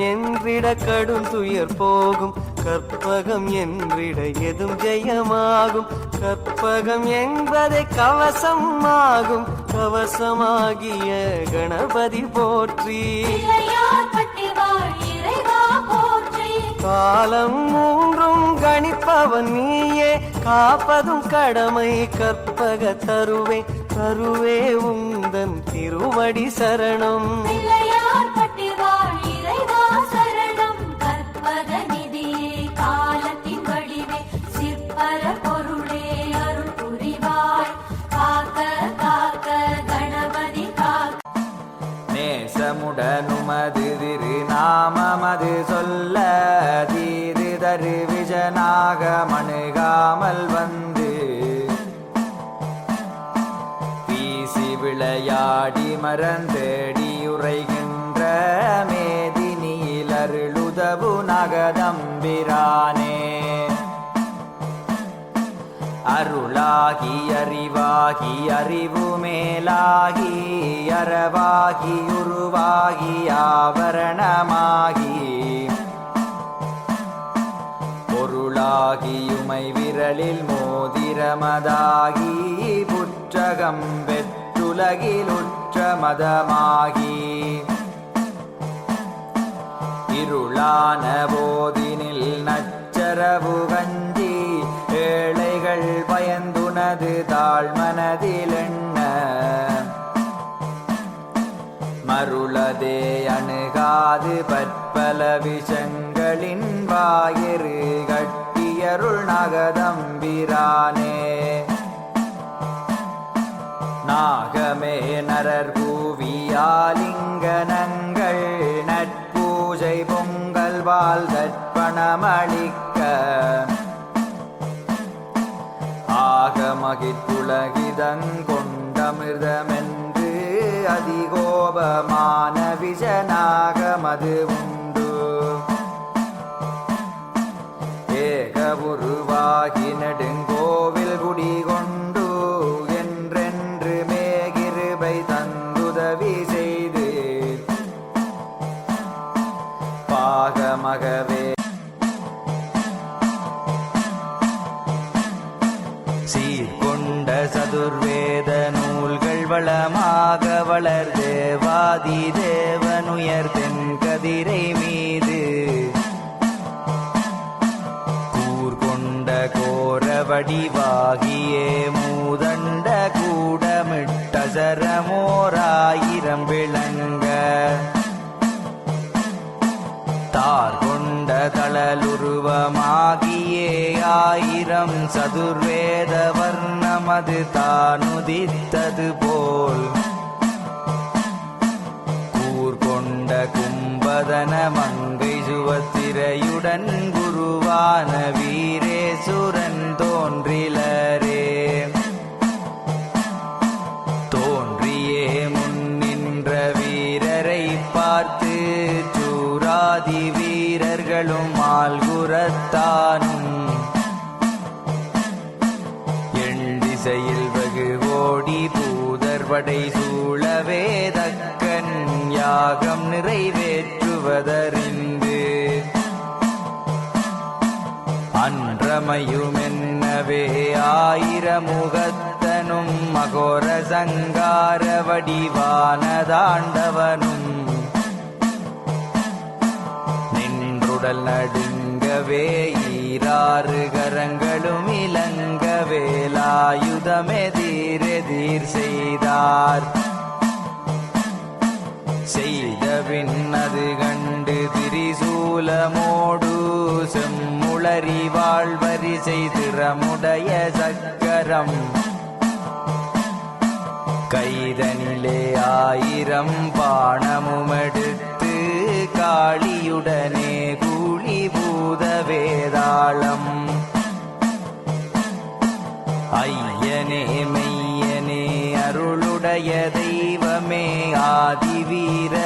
என்றிட கடும் துயர் போகும். கற்பகம் என்றிட எதும் ஜெயமாகும். கற்பகம் என்பதை கவசம் ஆகும். கவசமாகிய கணபதி போற்றி. காலம் மூன்றும் கணிப்பவன் நீயே. காப்பதும் கடமை கற்பக தருவே. தருவே உந்தன் திருவடி சரணம். நேசமுடனுமது திருநாமமது சொல்ல தீது தரு விஜனாக மணுகாமல் வந்து வீசி விளையாடி மறந்தேடி உரைகின்ற மேதினியில் அருளுதவு நகதம்பிரானே அருளாகி அறிவாகி அறிவு மேலாகி அறவாகி உருவாகி ஆவரணமாகி. பொருளாகியுமை விரலில் மோதிரமதாகி புற்றகம் வெற்றுலகில் உற்ற மதமாகி இருளான போதினில் நச்சரவு கஞ்ச பயந்துனது தாழ்மனதில் எண்ண மருளதே அணுகாது பற்பல விஷங்களின் வாயிறு கட்டியருள் நகதம்பிரானே. நாகமே நரர் பூவியாலிங்கனங்கள் நட்பூஜை பொங்கல் வாழ் தர்ப்பணமளிக்க ஆகமகித்துலகிதங்கொண்டமிர்தமென்று அதிகோபமான விஜனாகமது உண்டு. ஏக உருவாகி நெடுங்கோவில் குடிகொண்டு என்றென்று மேகிருபை தந்துதவி செய்து. பாகமகவே வளர் தேவாதி தேவனுயர் தென் கதிரை மீது. கூர் கொண்ட கோர வடிவாகியே மூதண்ட கூடமிட்ட சரமோராயிரம் விளங்க. தார் கொண்ட தளலுருவமாகியே ஆயிரம் சதுர்வேத வர்ணமது தானுதித்தது போல். கும்பதன மங்கை சுவத்திரையுடன் குருவான வீரேசுரன் தோன்றிலரே. தோன்றியே முன்னின்ற வீரரை பார்த்து சூராதி வீரர்களும் ஆள்குரத்தானும். எண்டிசையில் வெகு ஓடி பூதர்வடை சூழவே தக்கன் யாகம் நிறைவேற்ற நிறைவேற்றுவதறிந்து அன்றமையுமென்னவே ஆயிரமுகத்தனும் மகோர சங்கார வடிவானதாண்டவனும். நின்றுடல் நடுங்கவே ஈராறு கரங்களும் இலங்கவே லாயுதமெதிரெதிர் செய்தார். செய்த பின்னது கண்டு திரிசூலமோடு செம்முளறி வாழ்வரிசை திறமுடைய சக்கரம். கைதனிலே ஆயிரம் பாணமுமெடுத்து காளியுடனே கூலி பூத வேதாளம். ஐயனே மெய்யனே அருளுடைய தெய்வமே ஆதிவீர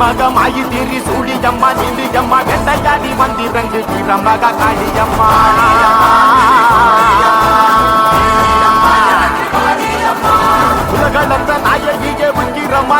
மகமாயி திரி சூழியம்மா நிலியம்மா வெண்டையாடி வந்திறங்கு கிரமக காளியம்மா. உலகளந்த நாயகியே உங்கிரம்மா